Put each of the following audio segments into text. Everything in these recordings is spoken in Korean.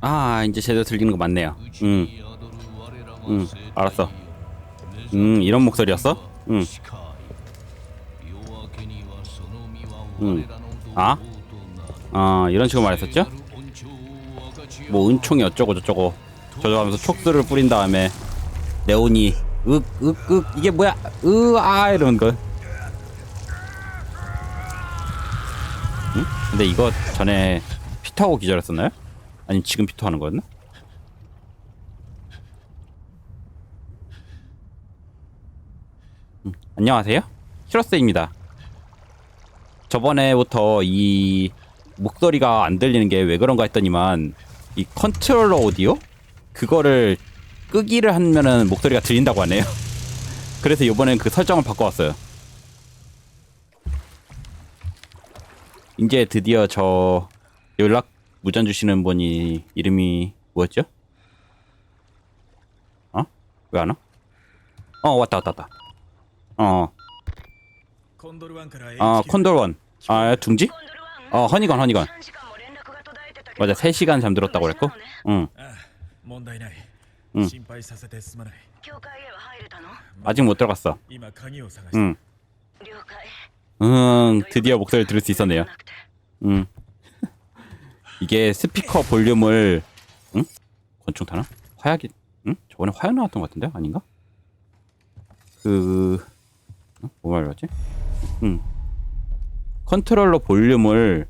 아 이제 제대로 들리는 거 맞네요. 응, 응, 알았어. 음 이런 목소리였어? 응, 응. 아? 아 이런 식으로 말했었죠? 뭐 은총이 어쩌고 저쩌고 저쩌고 하면서 촉수를 뿌린 다음에 네온이 윽윽윽 이게 뭐야 으아 이러는 거. 응? 근데 이거 전에 피터하고 기절했었나요? 아니면 지금 피터 하는 거였나? 음, 안녕하세요. 히로스입니다. 저번에부터 이 목소리가 안 들리는 게 왜 그런가 했더니만 이 컨트롤러 오디오 그거를 끄기를 하면은 목소리가 들린다고 하네요. 그래서 이번엔 그 설정을 바꿔왔어요. 이제 드디어 저 연락 무전 주시는 분이 이름이 뭐였죠? 어? 왜 안 와? 어 왔다 왔다 왔다. 어. 아 콘돌원. 아 둥지? 어 허니건 허니건. 맞아 3 시간 잠들었다고 그랬고. 응. 응. 아직 못 들어갔어. 응. 응 드디어 목소리를 들을 수 있었네요. 응. 이게 스피커 볼륨을 응? 권총 타나? 화약이 응? 저번에 화약 나왔던 것 같은데 아닌가? 그 응? 뭐 말이었지? 응. 컨트롤러 볼륨을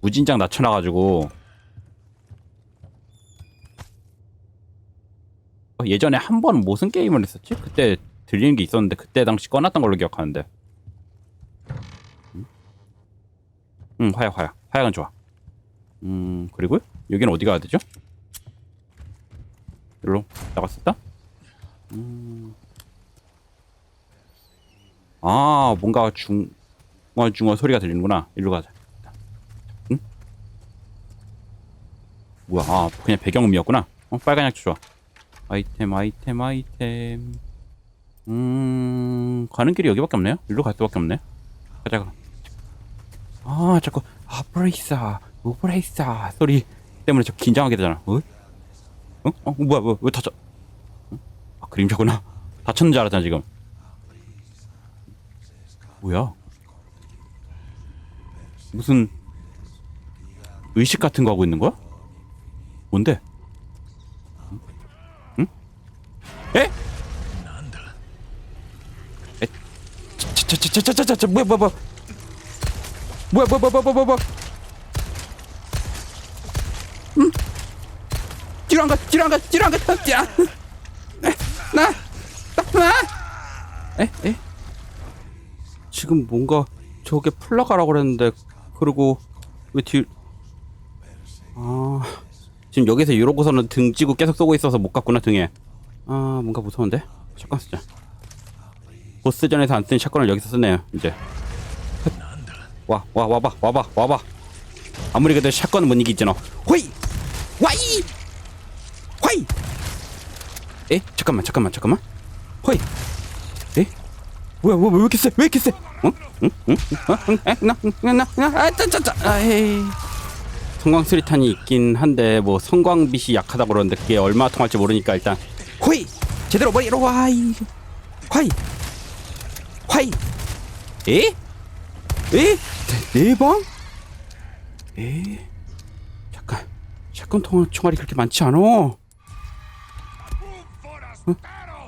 무진장 낮춰놔가지고 어, 예전에 한 번 무슨 게임을 했었지? 그때 들리는 게 있었는데 그때 당시 꺼놨던 걸로 기억하는데 응 화약 화약 화약은 좋아 음 그리고 여기는 어디 가야 되죠? 여기로 나갔었다? 음. 아 뭔가 중얼중얼 소리가 들리는구나. 일로 가자. 응? 뭐야 아 그냥 배경음이었구나. 어 빨간 약초 좋아. 아이템 아이템 아이템. 음 가는 길이 여기밖에 없네요? 일로 갈 수밖에 없네? 가자 아 자꾸 아 브레이사 오브레이사 소리 때문에 저 긴장하게 되잖아 어? 어? 어 뭐야 뭐야 왜 다쳐 어? 아 그림자구나 다쳤는 줄 알았잖아 지금 뭐야 무슨 의식 같은 거 하고 있는 거야? 뭔데? 응? 응? 에? 에? 차차차차차차차 뭐야 뭐야 뭐야 뭐야 뭐야 뭐야 뭐야 뭐야 음 뒤로 안 가 뒤로 안가 뒤로 안가 뒤로 나나나 에 에? 지금 뭔가 저게 풀나가라고 그랬는데 그리고 왜 뒤 아 지금 여기서 이러고서는 등 찌고 계속 쏘고 있어서 못 갔구나 등에 아 뭔가 무서운데 샷건 쓰자 보스전에서 안쓴 샷건을 여기서 쓰네요 이제 와, 와, 와봐, 와봐, 와봐. 아무리 그래도 샷건은 못 이기잖아. 호이! 와이! 호이! 에? 잠깐만, 잠깐만, 잠깐만. 호이! 에? 뭐야, 뭐야, 왜 이렇게 세? 왜 이렇게 세? 응? 응? 응? 어? 응? 나, 아, 짜, 짜, 짜. 아이. 성광 수리탄이 있긴 한데 뭐 성광빛이 약하다고 그러는데 그게 얼마 통할지 모르니까 일단 호이! 제대로 머리로 와이! 화이! 화이! 에? 에? 네, 네 방? 에? 잠깐 샷건 통 총알이 그렇게 많지 않아 어?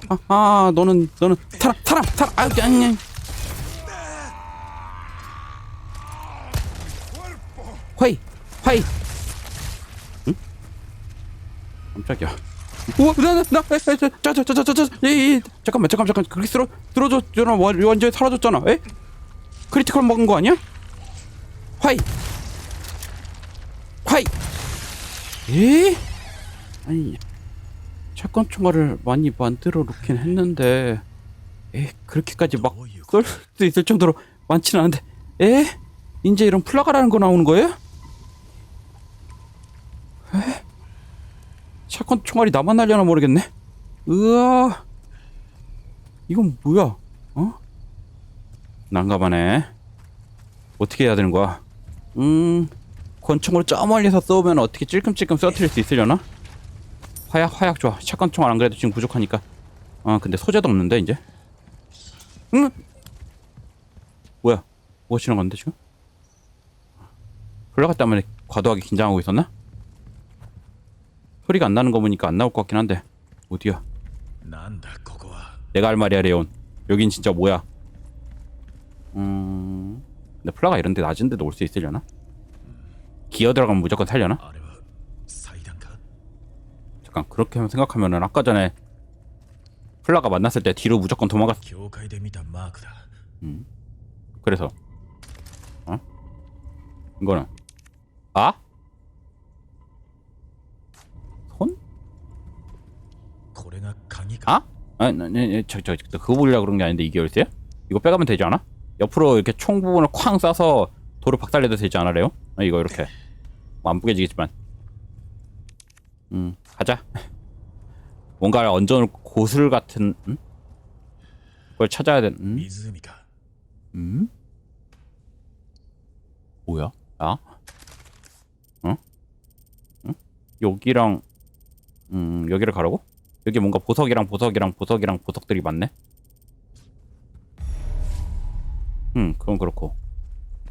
아, 아 너는 너는 사람 사람 사람 아 아니 아니 화이 화이 응? 깜짝이야 우와 나나나자자자자자자 잠깐만 잠깐 잠깐 그렇게 쓰러 쓰러졌잖아 완- 완전히 사라졌잖아 에? 크리티컬 먹은 거 아니야? 화이 화이 에? 아니 샷건 총알을 많이 만들어 놓긴 했는데 에 그렇게까지 막 쏠수 있을 정도로 많지는 않은데 에? 이제 이런 플라가라는 거 나오는 거예요? 에? 샷건 총알이 나만 날려나 모르겠네 으아 이건 뭐야 어? 난감하네. 어떻게 해야 되는 거야? 음, 권총으로 저 멀리서 쏘면 어떻게 찔끔찔끔 쏘트릴 수 있으려나? 화약 화약 좋아 샷건총 안 그래도 지금 부족하니까 아 근데 소재도 없는데 이제 응? 뭐야 뭐가 지나갔는데 지금? 흘러갔다 만에 과도하게 긴장하고 있었나? 소리가 안 나는 거 보니까 안 나올 것 같긴 한데 어디야 내가 할 말이야 레온 여긴 진짜 뭐야 음... 근데 플라가 이런데 낮은데도 올 수 있으려나? 기어 들어가면 무조건 살려나? 잠깐 그렇게 생각하면은 아까 전에 플라가 만났을 때 뒤로 무조건 도망갔. 교회됩니다 음. 그래서 어? 이거는 아? 손? 고래가 강이가. 아? 아니, 저저 네, 네, 그거 보려고 그런 게 아닌데 이게 열쇠야? 이거 빼가면 되지 않아? 옆으로 이렇게 총 부분을 쾅 쏴서 도로 박살내도 되지 않아요? 아, 이거 이렇게 뭐 안 부게지겠지만 음. 가자 뭔가 얹어놓을 고슬 같은 음? 걸 찾아야 된 음? 湖か 음? 뭐야? 아? 어? 응? 여기랑 음 여기를 가라고? 여기 뭔가 보석이랑 보석이랑 보석이랑 보석들이 많네. 음 그건 그렇고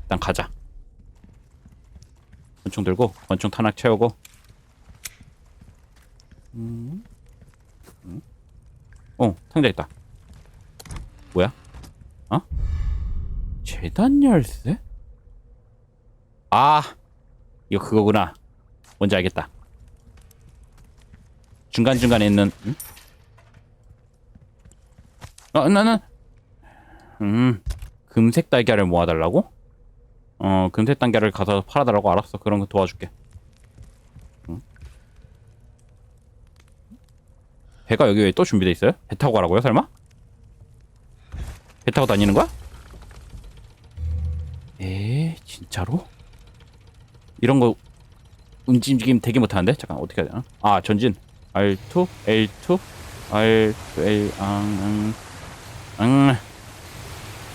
일단 가자. 권총 들고 권총 탄약 채우고. 음. 음. 어 상자 있다. 뭐야? 어? 재단 열쇠? 아 이거 그거구나 뭔지 알겠다 중간중간에 있는 음? 어 나는 음 금색 달걀을 모아달라고? 어 금색 달걀을 가서 팔아달라고 알았어 그런 거 도와줄게 배가 여기 왜 또 준비돼 있어요? 배 타고 가라고요 설마? 배 타고 다니는 거야? 에 진짜로? 이런 거 움직임 되게 못하는데 잠깐 어떻게 해야 되나? 아 전진 R2 L2 R2 L 앙 앙.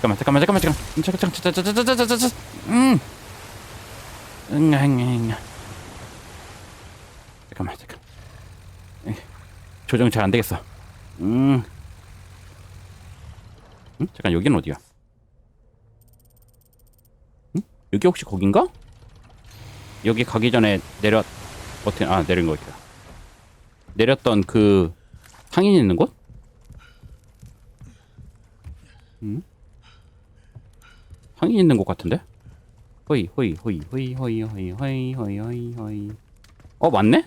잠깐만 잠깐만 잠깐만 잠깐만 음, 잠깐 잠깐 잠깐 잠깐 잠깐 잠깐 잠깐 음. 응, 응, 응. 잠깐만 잠깐 조정 잘 안 되겠어 음. 응? 잠깐 여기는 어디야? 응? 여기 혹시 거긴가? 여기 가기 전에 내렸 어떻게 아 내린 거 있다. 내렸던 그 상인 있는 곳? 응? 상인 있는 곳 같은데? 호이 호이 호이 호이 호이 호이 호이 호이 호이 호이 어 맞네?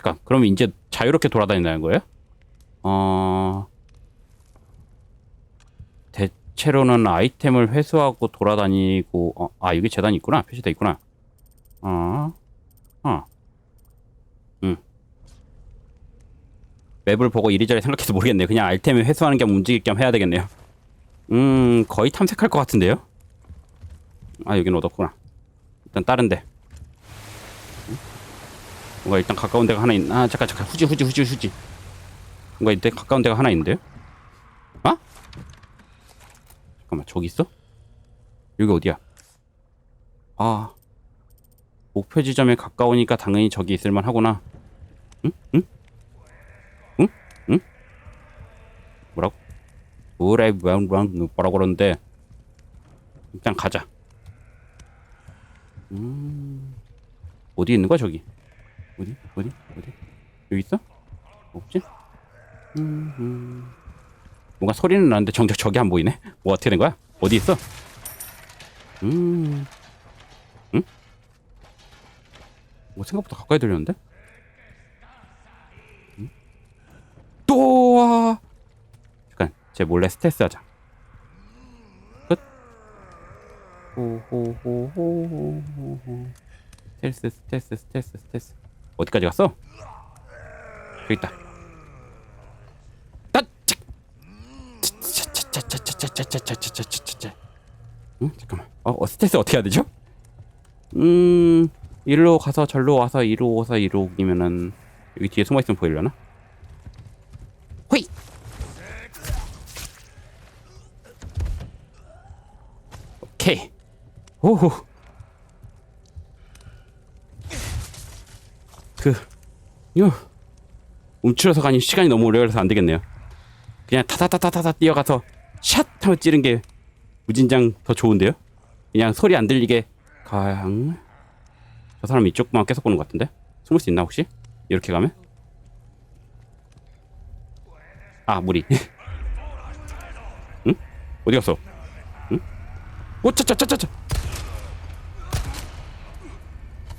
어? 잠깐 그럼 이제 자유롭게 돌아다닌다는 거예요? 어 대체로는 아이템을 회수하고 돌아다니고 어, 아 여기 재단이 있구나 표시돼 있구나 어, 어, 응. 맵을 보고 이리저리 생각해서 모르겠네요. 그냥 아이템을 회수하는 겸 움직일 겸 해야 되겠네요. 음, 거의 탐색할 것 같은데요? 아, 여긴 얻었구나. 일단 다른데. 응? 뭔가 일단 가까운 데가 하나 있. 아, 잠깐 잠깐 후지 후지 후지 후지. 뭔가 이때 가까운 데가 하나 있는데요? 아? 잠깐만 저기 있어? 여기 어디야? 아 목표 지점에 가까우니까 당연히 저기 있을만 하구나. 응? 응? 응? 응? 뭐라고? 뭐래 뭐라고 그러는데 일단 가자. 음 어디 있는 거야 저기? 어디 어디 어디 여기 있어? 없지? 음, 음. 뭔가 소리는 나는데 정작 저기 안 보이네. 뭐 어떻게 된 거야? 어디 있어? 음. 응? 뭐 생각보다 가까이 들렸는데? 응? 또 와. 잠깐, 제 몰래 스텔스 하자. 끝. 호호호호호호. 스텔스, 스텔스, 스텔스, 스텔스. 어디까지 갔어? 여기 있다. 응? 잠깐만. 어, 어, 스텔스 어떻게 해야 되죠? 음, 일로 가서 절로 와서 이로 와서 이로 오기면은 여기 뒤에 숨어 있으면 보이려나? 호이. 오케이. 오호. 그 요. 움츠려서 가니 시간이 너무 오래 걸려서 안 되겠네요. 그냥 타타타타타타 뛰어가서 샷 하고 찌른 게 무진장 더 좋은데요? 그냥 소리 안 들리게 강. 저 사람 이쪽만 계속 보는 것 같은데? 숨을 수 있나 혹시? 이렇게 가면? 아 무리. 응? 어디 갔어? 응? 오차차차차차.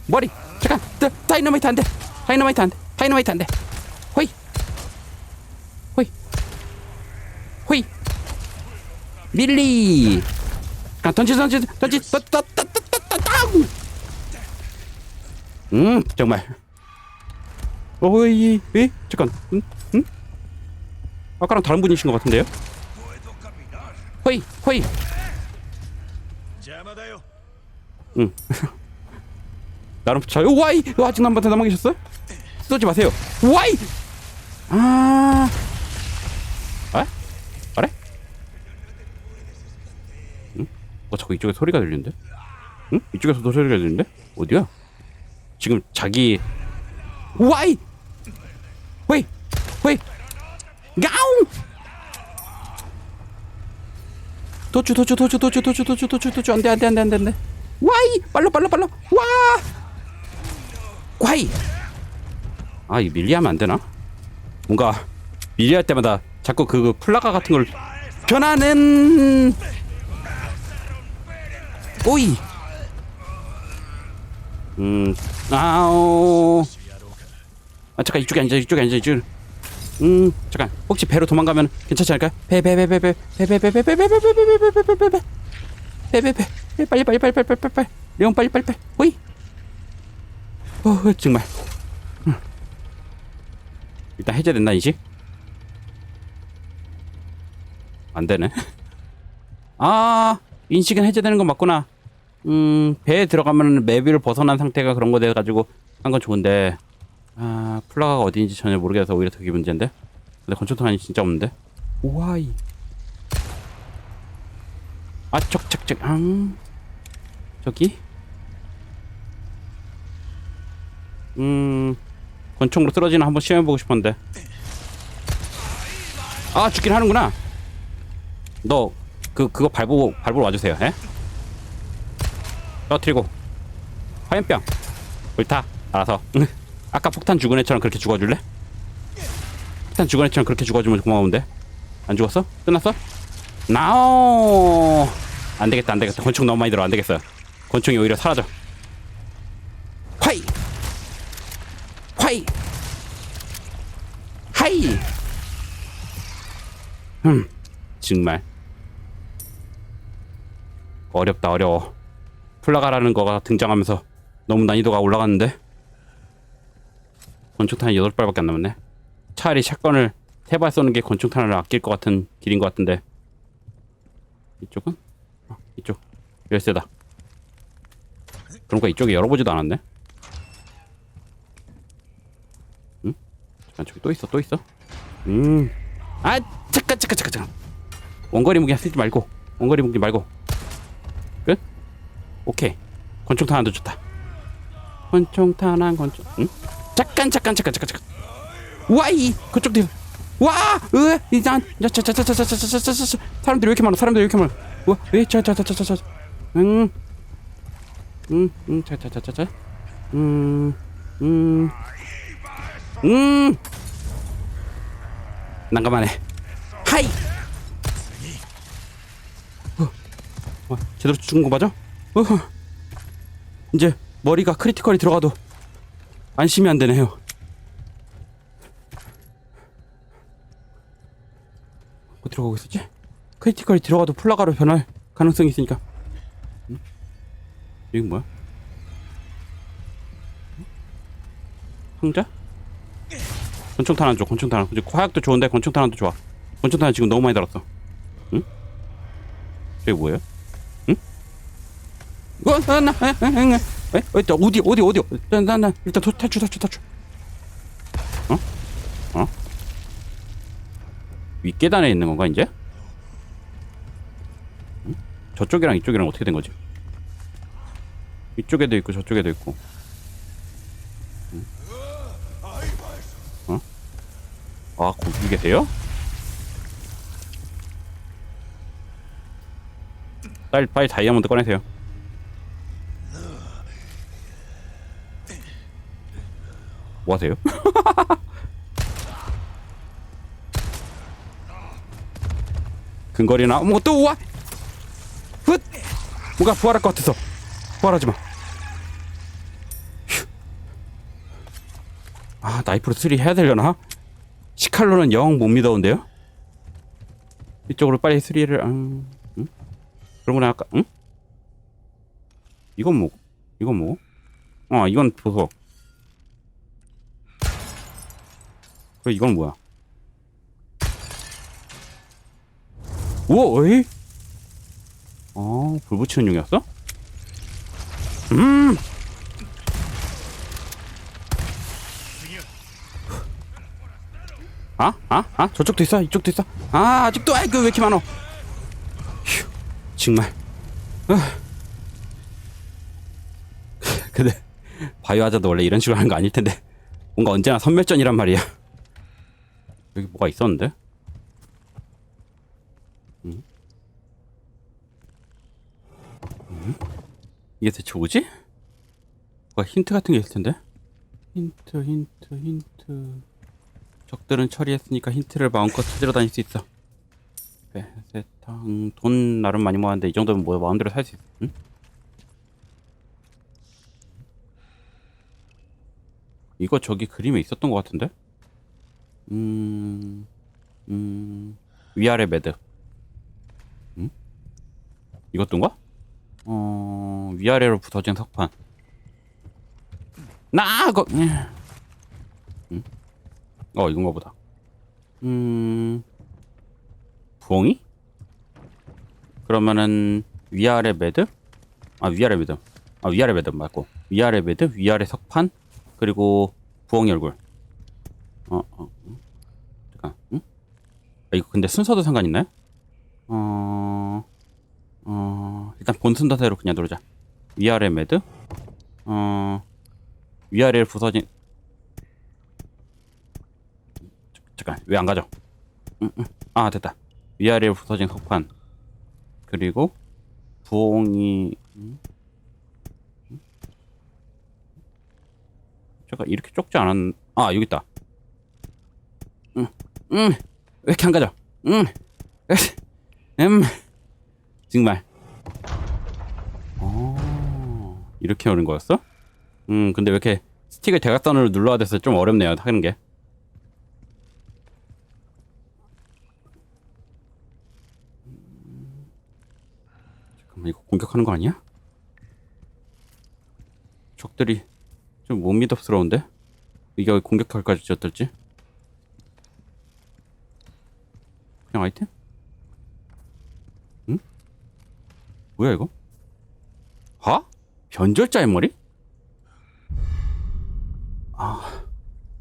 머리. 다, 다이너마이트 안 돼. 다이너마이트 안 돼. 다이너마이트 안 돼. 호이. 호이. 호이. 밀리. 아, 던지 던지 던지 따따따따따따. 음, 정말. 오이, 에? 잠깐. 음? 음? 아까랑 다른 분이신 것 같은데요? 호이, 호이. 邪 나름 붙여요. 와이! 아직 남한테 남아 계셨어? 쏘지 마세요. 와이! 아. 아? 아? 래 응? 어, 자꾸 이쪽에 소리가 들리는데? 응? 이쪽에서도 소리가 들리는데? 어디야? 지금 자기 와이 왜? 왜? 가웅 도주 도주 도주 도주 도주 도주 도주 도주 안돼 안돼 안돼 안돼 안돼 와이 빨로 빨로 빨로 와 과이 아 이 밀리하면 안 되나 뭔가 밀리할 때마다 자꾸 그 플라가 같은 걸 변하는 오이 음 아오 아 잠깐 이쪽에 앉아 이쪽에 앉아 이쪽 음 잠깐 혹시 배로 도망가면 괜찮지 않을까요? 배배배배배배배배배배배배배배배배배 빨리 빨리 빨리 빨리 빨리 빨리 레온 빨리 빨리 빨리 호이 어 정말. 음. 일단 해제됐나 이지? 안 되네. 아 인식은 해제되는 건 맞구나. 음 배에 들어가면 맵을 벗어난 상태가 그런 거 돼가지고 한 건 좋은데. 아 플라가 어디인지 전혀 모르겠어서 오히려 그게 문제인데? 근데 건초탄이 진짜 없는데? 오와이. 아 척척척. 앙. 저기 음 권총으로 쓰러지는 한번 시험해보고 싶었는데. 아 죽긴 하는구나. 너 그 그거 밟고 밟으러 와주세요 예? 떨어뜨리고. 화염병. 불타 알아서. 아까 폭탄 죽은 애처럼 그렇게 죽어줄래? 폭탄 죽은 애처럼 그렇게 죽어주면 고마운데. 안 죽었어? 끝났어? 나오! 안 되겠다 안 되겠다. 권총 너무 많이 들어. 안 되겠어 권총이 오히려 사라져 화이 화이. 하이. 음 정말. 어렵다 어려워. 플라가라는 거가 등장하면서 너무 난이도가 올라갔는데? 권총탄이 8발밖에 안 남았네. 차라리 샷건을 세발 쏘는 게 권총탄을 아낄 것 같은 길인 것 같은데. 이쪽은? 어, 이쪽. 열쇠다. 그러니까 이쪽에 열어보지도 않았네 잠깐 저기 또 있어 또 있어 음아 잠깐 잠깐 잠깐 잠깐 원거리 무기 쓰지 말고 원거리 무기 말고 끝? 오케이 권총탄 하나도 좋다 권총탄 한 권총 응? 잠깐 잠깐 잠깐 잠깐 잠깐 와이 그쪽 뒤 와! 으! 이단 자자자자자자자자자 사람들이 왜 이렇게 많아 사람들이 왜 이렇게 많아 와! 왜? 자자자자자자 응 응, 응, 자, 자, 자, 자, 자. 음, 음, 음. 난감하네. 하이. 어, 어, 제대로 죽은 거 맞아? 어, 이제 머리가 크리티컬이 들어가도 안심이 안 되네요. 어디로 가고 있었지? 크리티컬이 들어가도 플라가로 변할 가능성이 있으니까. 응? 이건 뭐야? 응? 상자? 권총탄 안 줘, 권총탄 안. 줘. 화약도 좋은데 권총탄 안도 좋아. 권총탄 지금 너무 많이 달았어. 응? 이게 뭐예요? 응? 어, 나, 나, 에, 에, 에, 에, 에, 어디, 어디, 어디, 어디? 나, 나, 나, 일단 도, 탈출, 탈출, 탈출. 어? 어? 윗계단에 있는 건가 이제? 응? 저쪽이랑 이쪽이랑 어떻게 된 거지? 이쪽에도 있고 저쪽에도 있고 응? 아 거기 계세요? 빨리 빨리 다이아몬드 꺼내세요. 뭐 하세요? 근거리나 뭐또 우와 훗 뭔가 부활할 것 같아서 부활하지 마. 휴. 아 나이프로 수리 해야 되려나? 시칼로는 영 못 믿어온데요? 이쪽으로 빨리 수리를 음, 응? 그런 거는 아까 응? 이건 뭐? 이건 뭐? 어 이건 보석. 그래 이건 뭐야? 우와 에이? 어, 불 붙이는 용이었어? 음! 아? 아? 아? 저쪽도 있어? 이쪽도 있어? 아, 아직도, 아이고, 왜 이렇게 많어? 휴, 정말. 아. 근데, 바이오하자도 원래 이런 식으로 하는 거 아닐 텐데. 뭔가 언제나 선멸전이란 말이야. 여기 뭐가 있었는데? 이게 대체 뭐지? 뭔가 힌트 같은 게 있을 텐데? 힌트, 힌트, 힌트. 적들은 처리했으니까 힌트를 마음껏 찾으러 다닐 수 있어. 배세탕 돈 나름 많이 모았는데 이 정도면 뭐 마음대로 살 수 있어. 응? 이거 저기 그림에 있었던 것 같은데? 음, 음, 위아래 매듭. 응? 이것도인가? 어 위아래로 붙어진 석판 나거 응? 어 이건가 보다 음 부엉이 그러면은 위아래 매듭 아 위아래 매듭 아 위아래 매듭 맞고 위아래 매듭 위아래 석판 그리고 부엉이 얼굴 어, 어 응? 잠깐 응? 아, 이거 근데 순서도 상관 있나요? 어 어, 일단 본 순서대로 그냥 누르자. 위아래 매드. 어, 위아래를 부서진. 잠깐, 왜 안 가죠? 응, 응. 아, 됐다. 위아래를 부서진 석판. 그리고, 부엉이. 응? 응? 잠깐, 이렇게 좁지 않았, 아, 여기 있다. 응, 응. 왜 이렇게 안 가죠? 응. 음. 정말. 어, 이렇게 오는 거였어? 음, 근데 왜 이렇게 스틱을 대각선으로 눌러야 돼서 좀 어렵네요, 하는 게. 잠깐만, 이거 공격하는 거 아니야? 적들이 좀 못 믿음스러운데? 이게 공격할까지 어떨지? 그냥 아이템? 뭐야 이거? 하? 변절자의 머리? 아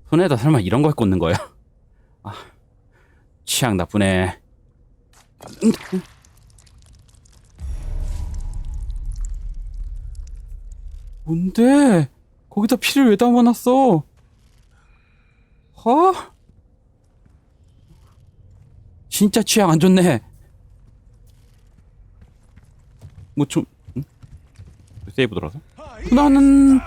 손에다 설마 이런 걸 꽂는 거야? 아 취향 나쁘네. 음, 음. 뭔데? 거기다 피를 왜 담아놨어? 하? 진짜 취향 안 좋네. 뭐 좀 응? 세이브 들어서 나는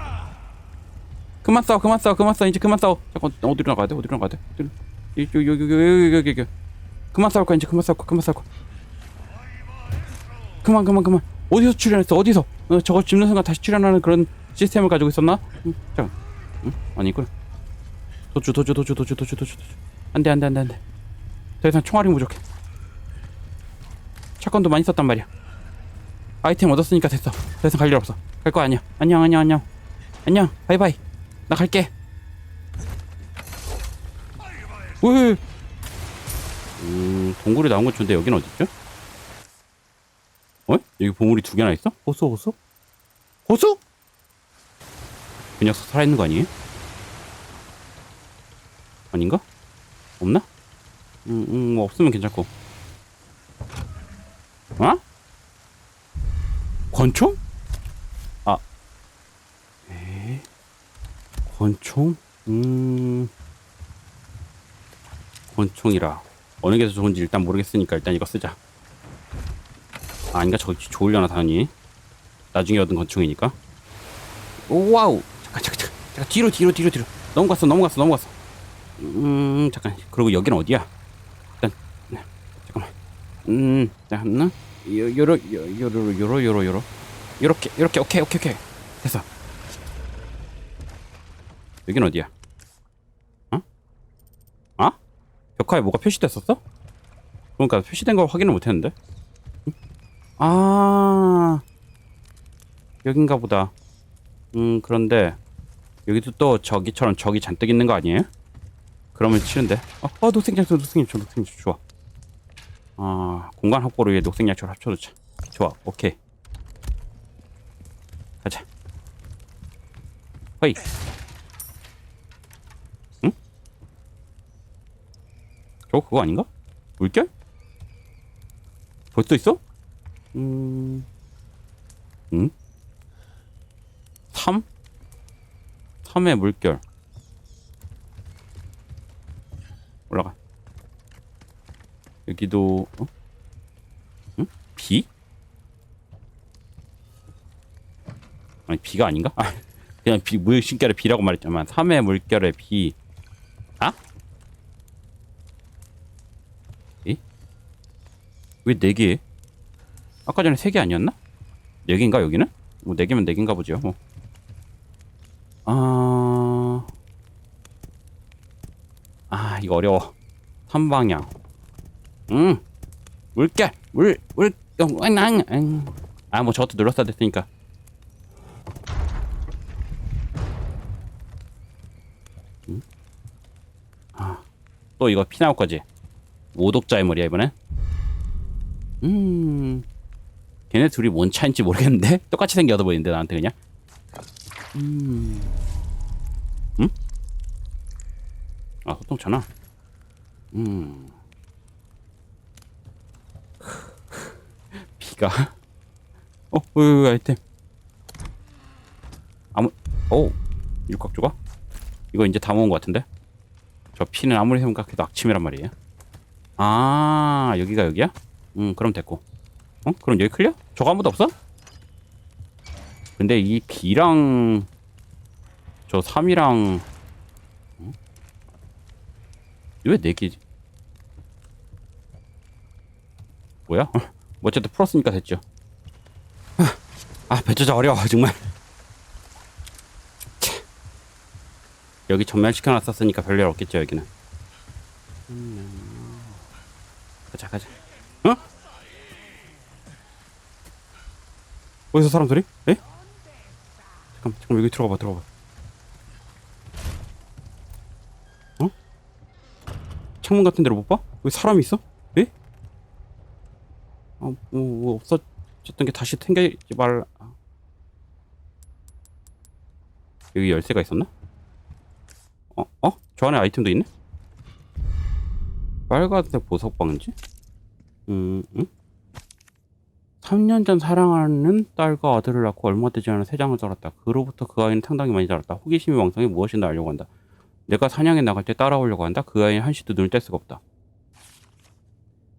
그만 싸워 그만 싸워 그만 싸워 이제 그만 싸워 잠깐 어디로 나가야 돼 어디로 나가야 돼 어디로 여기 여기 여기 여기 여기 여기 그만 싸울 거야 이제 그만 싸울 거야 그만 싸울 거야 그만 그만 그만 어디서 출연했어 어디서 어, 저거 집는 순간 다시 출연하는 그런 시스템을 가지고 있었나 응 잠깐 응 아니구나 도주 도주 도주 도주 도주 도주 도주 안 돼 안 돼 안 돼 안 돼 더 이상 총알이 부족해 차건도 많이 썼단 말이야 아이템 얻었으니까 됐어. 더 이상 갈 일 없어. 갈 거 아니야. 안녕, 안녕, 안녕. 안녕, 바이바이. 나 갈게. 왜? 음, 동굴이 나온 건 좋은데 여긴 어딨죠? 어? 여기 보물이 두 개나 있어? 호수, 호수? 호수? 그 녀석 살아있는 거 아니에요? 아닌가? 없나? 음, 음, 뭐 없으면 괜찮고. 어? 권총? 아, 에? 권총? 음, 권총이라 어느 게 더 좋은지 일단 모르겠으니까 일단 이거 쓰자 아, 아닌가? 저거 좋으려나 당연히. 나중에 얻은 권총이니까. 오, 와우. 잠깐 잠깐 잠깐. 잠깐 뒤로 뒤로 뒤로 뒤로. 넘어갔어 넘어갔어 넘어갔어. 음 잠깐. 그리고 여기는 어디야? 일단 네, 잠깐만. 음 잠깐만 요 요로 요- 요로 요로 요로 요로 요렇게 요렇게 오케이 오케이 오케이. 됐어. 여긴 어디야? 어? 아? 벽화에 뭐가 표시됐었어? 그러니까 표시된 걸 확인을 못했는데? 응? 아 여긴가 보다 음 그런데 여기도 또 저기처럼 적이 잔뜩 있는 거 아니에요? 그러면 싫은데 어, 어 녹색약초 녹색약초 녹색약초 좋아 아 공간 확보를 위해 녹색약초를 합쳐놓자 좋아 오케이 가자 허이 응? 저거 그거 아닌가? 물결? 벌써 있어? 음... 응? 3? 3의 물결 올라가 여기도 어? 응? 비? 아니 비가 아닌가? 아, 그냥 비 물결의 비라고 말했지만 3의 물결의 비 아? 에? 왜 4개? 아까 전에 3개 아니었나? 4개인가 여기는? 뭐 4개면 4개인가 보죠 뭐. 아... 아 이거 어려워. 3방향. 음 물결 물물 아뭐 저것도 눌렀어야 됐으니까. 음? 아 또 이거 피 나올 거지. 오독자의 머리야 이번엔? 음 걔네 둘이 뭔 차인지 모르겠는데? 똑같이 생겨서 보이는데 나한테 그냥? 음. 음? 아 소통차나? 음. 비가? 어 으 아이템. 아무 오 육각 조각? 이거 이제 다 모은 것 같은데? 저 피는 아무리 생각해도 악침이란 말이에요. 아 여기가 여기야? 음 그럼 됐고 어 그럼 여기 클리어 저거 아무도 없어 근데 이 B랑 저 3이랑 어? 왜네 개지 뭐야 뭐 어쨌든 풀었으니까 됐죠 아 배추자 어려워 정말 차. 여기 전멸시켜놨었으니까 별일 없겠죠 여기는 음. 가자 가자 어? 어디서 사람 소리? 에? 잠깐 잠깐 여기 들어가봐 들어가봐 어? 창문 같은 데로 못 봐? 왜 사람이 있어? 에? 아, 뭐, 뭐 없어졌던 게 다시 생기지 말. 아. 여기 열쇠가 있었나? 어, 어? 저 안에 아이템도 있네? 빨간색 보석 방지? 음, 음? 3년 전 사랑하는 딸과 아들을 낳고 얼마 되지 않은 세 장을 자랐다. 그로부터 그 아이는 상당히 많이 자랐다. 호기심이 왕성해 무엇인가 알려고 한다. 내가 사냥에 나갈 때 따라오려고 한다. 그 아이는 한시도 눈을 뗄 수가 없다.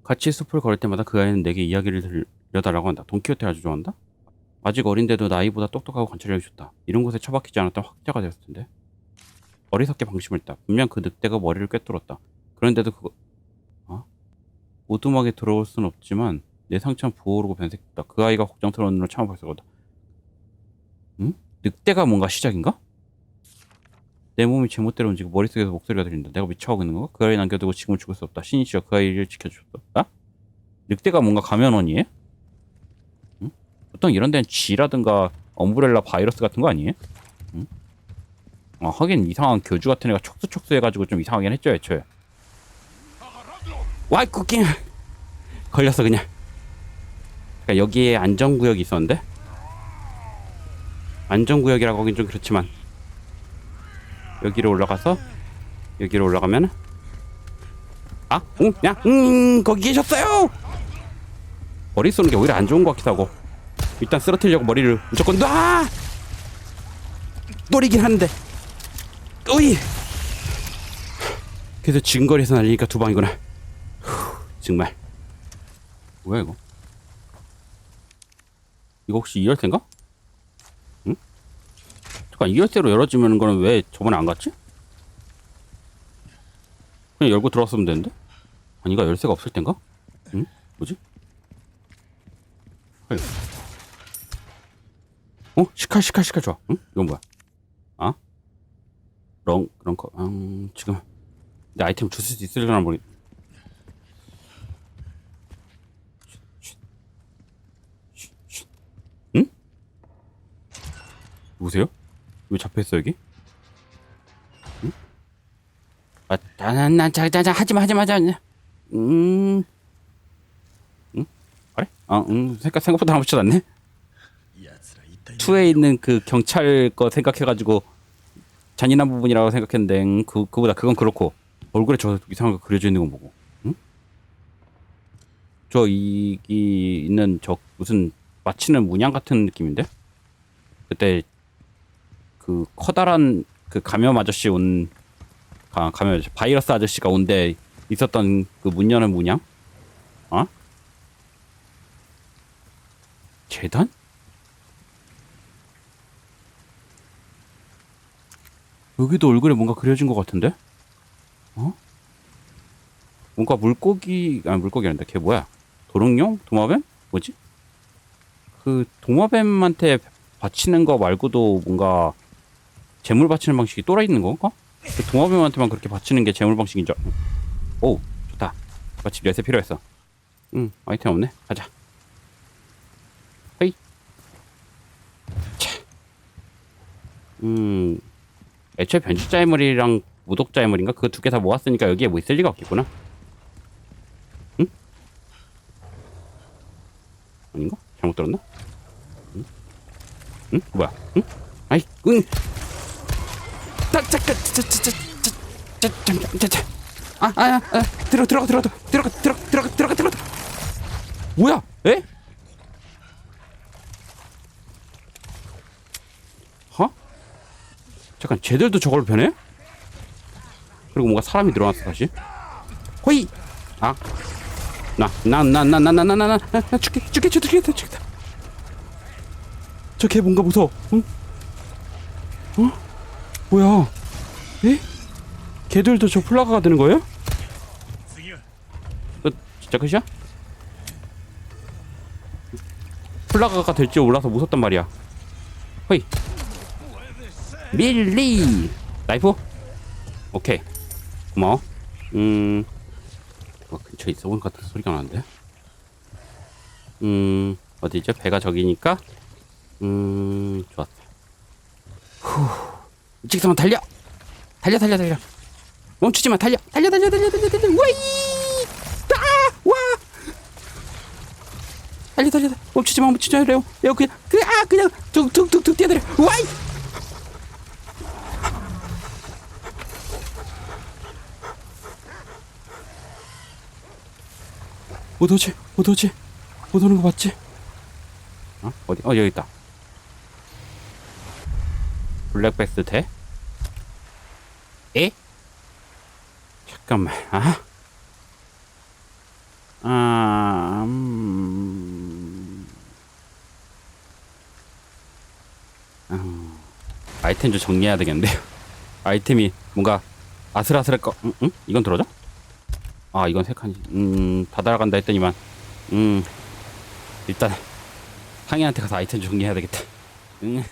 같이 숲을 걸을 때마다 그 아이는 내게 이야기를 들려달라고 한다. 돈키호테 아주 좋아한다. 아직 어린데도 나이보다 똑똑하고 관찰력이 좋다. 이런 곳에 처박히지 않았던 학자가 되었을 텐데. 어리석게 방심을 했다. 분명 그 늑대가 머리를 꿰뚫었다. 그런데도 그거 어? 오두막에 들어올 순 없지만 내 상처는 부어오르고 변색했다. 그 아이가 걱정스러운 눈으로 수가 없다. 응? 늑대가 뭔가 시작인가? 내 몸이 제멋대로 움직이고 머릿속에서 목소리가 들린다. 내가 미쳐가고 있는 건가? 그 아이 남겨두고 지금은 죽을 수 없다. 신이시여 그 아이를 지켜주셨다. 아? 늑대가 뭔가 감염원이에요? 응? 보통 이런 데는 쥐라든가 엄브렐라 바이러스 같은 거 아니에요? 응? 아, 하긴 이상한 교주 같은 애가 촉수촉수 해가지고 좀 이상하긴 했죠 애초에 와이 쿠킹 걸렸어 그냥 그러니까 여기에 안전구역이 있었는데 안전구역이라고 하긴 좀 그렇지만 여기로 올라가서 여기로 올라가면 아, 응, 야, 응, 거기 계셨어요. 머리 쏘는 게 오히려 안 좋은 것 같기도 하고 일단 쓰러뜨리려고 머리를 무조건 놔. 노리긴 하는데, 으이, 그래서 지근거리에서 날리니까 두 방이구나. 후, 정말. 뭐야 이거? 이거 혹시 이열쇠인가? 응? 잠깐 이열쇠로 열어지면 거는 왜 저번에 안 갔지? 그냥 열고 들어왔으면 되는데? 아니가 열쇠가 없을 땐가? 응? 뭐지? 헐. 어? 시칼 시칼 시칼 좋아. 응? 이건 뭐야? 아? 런 런커. 음, 지금 내 아이템 주실 수 있으려나 모르. 응? 누구세요? 왜 잡혔어 여기? 응? 아, 난난 자자자 하지마 하지마 하지마. 음, 응? 그래? 아, 어, 음 생각 생각보다 아무렇지도 않네. 투에 있는 그 경찰 거 생각해가지고 잔인한 부분이라고 생각했는데 그 그보다 그건 그렇고 얼굴에 저 이상한 거 그려져 있는 거 보고 응? 저 이기 있는 저 무슨 마치는 문양 같은 느낌인데 그때 그 커다란 그 감염 아저씨 온 가, 감염 아저씨, 바이러스 아저씨가 온데 있었던 그 문 여는 문양? 어? 재단? 여기도 얼굴에 뭔가 그려진 것 같은데? 어? 뭔가 물고기 아니 물고기 아닌다 걔 뭐야 도롱뇽? 도마뱀? 뭐지? 그 도마뱀한테 바치는 거 말고도 뭔가 재물 바치는 방식이 또라 있는 건가? 그 도마뱀한테만 그렇게 바치는 게 재물 방식인 줄. 알- 오 좋다. 마침 열쇠 필요했어. 응 아이템 없네. 가자. 헤이. 차. 음 애초에 변주자의 물이랑 무독자의 물인가 그 두 개 다 모았으니까 여기에 뭐 있을 리가 없겠구나. 응? 아닌가? 잘못 들었나? 응? 응? 뭐야? 응? 아이, 응. 아, 아, 아, 아, 들어, 들어가, 들어가, 들어가, 들어가, 들어가, 들어가, 들어가. 뭐야? 에? 어? 잠깐 쟤들도 저걸 변해? 그리고 뭔가 사람이 늘어났어 다시 호이 아나나 나 나 나 나 나 나 나 죽게 죽게 죽게 죽게 죽겠다 저걔 뭔가 무서워 응? 어? 뭐야? 에? 걔들도 저 플라가가 되는 거예요? 그 진짜 끝이야? 플라가가 될지 몰라서 무섭단 말이야. 호이. 밀리! 나이프? 오케이. 고마워. 음. 어, 근처에 있어 본 같은 소리가 나는데? 음 어디죠? 배가 저기니까? 음 좋았어 후 직선만 달려. 달려 달려 달려. 멈추지 마. 달려. 달려 달려 달려 달려 달려. 와이. 아와. 달려 달려. 멈추지 마 멈추지 마. 레오 레오 그냥 그아 그냥 툭툭툭툭 뛰어들어 와이. 못 오지? 못 오지? 못 오는 거 맞지? 어? 어디? 어 여기 있다 블랙베스 돼? 에? 잠깐만 아 아, 음... 음... 아이템 좀 정리해야 되겠는데요. 아이템이 뭔가 아슬아슬할 거, 응? 응? 이건 들어져? 아, 이건 세 칸이, 음, 다 달아간다 했더니만, 음, 일단, 상인한테 가서 아이템 정리해야 되겠다. 응.